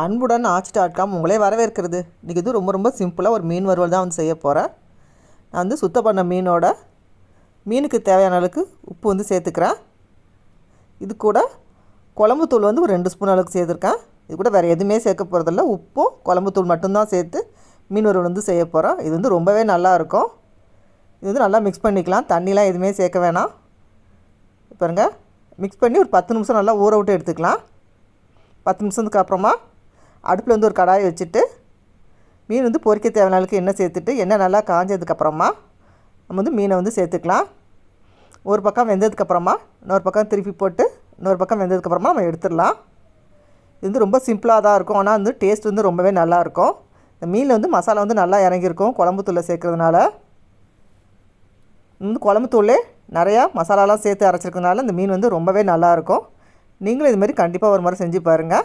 அன்புடன் ஆச்சு dot com உங்களே வரவேற்கிறது. இன்றைக்கி இது ரொம்ப ரொம்ப சிம்பிளாக ஒரு மீன் வறுவல் தான் வந்து செய்ய போகிறேன் நான் வந்து சுத்தம் பண்ண மீனோட மீனுக்கு தேவையான அளவுக்கு உப்பு வந்து சேர்த்துக்கிறேன். இது கூட குழம்புத்தூள் வந்து ஒரு ரெண்டு ஸ்பூன் அளவுக்கு சேர்த்துருக்கேன். இது கூட வேறு எதுவுமே சேர்க்க போகிறதில்ல உப்பும் குழம்புத்தூள் மட்டும்தான் சேர்த்து மீன் வறுவல் வந்து செய்ய போகிறோம் இது வந்து ரொம்பவே நல்லாயிருக்கும் இது வந்து நல்லா மிக்ஸ் பண்ணிக்கலாம். தண்ணிலாம் எதுவுமே சேர்க்க வேணாம். பாருங்க. மிக்ஸ் பண்ணி ஒரு பத்து நிமிஷம் நல்லா ஊற விட்டு எடுத்துக்கலாம். பத்து நிமிஷத்துக்கு அப்புறமா அடுப்பில் வந்து ஒரு கடாயை வச்சுட்டு மீன் வந்து பொறிக்க தேவையான அளவுக்கு எண்ணெய் சேர்த்துட்டு எண்ணெய் நல்லா காஞ்சதுக்கப்புறமா நம்ம வந்து மீனை வந்து சேர்த்துக்கலாம். ஒரு பக்கம் வெந்ததுக்கப்புறமா இன்னொரு பக்கம் திருப்பி போட்டு இன்னொரு பக்கம் வெந்ததுக்கப்புறமா நம்ம எடுத்துடலாம். இது வந்து ரொம்ப சிம்பிளாக தான் இருக்கும். ஆனால் வந்து டேஸ்ட் வந்து ரொம்பவே நல்லாயிருக்கும் இந்த மீனில் வந்து மசாலா வந்து நல்லா இறங்கியிருக்கும் குழம்பு தூளை சேர்க்கறதுனால. வந்து குழம்பு தூளே நிறையா மசாலாலாம் சேர்த்து அரைச்சிருக்கிறதுனால இந்த மீன் வந்து ரொம்பவே நல்லாயிருக்கும் நீங்களும் இதுமாதிரி கண்டிப்பாக ஒரு முறை செஞ்சு பாருங்கள்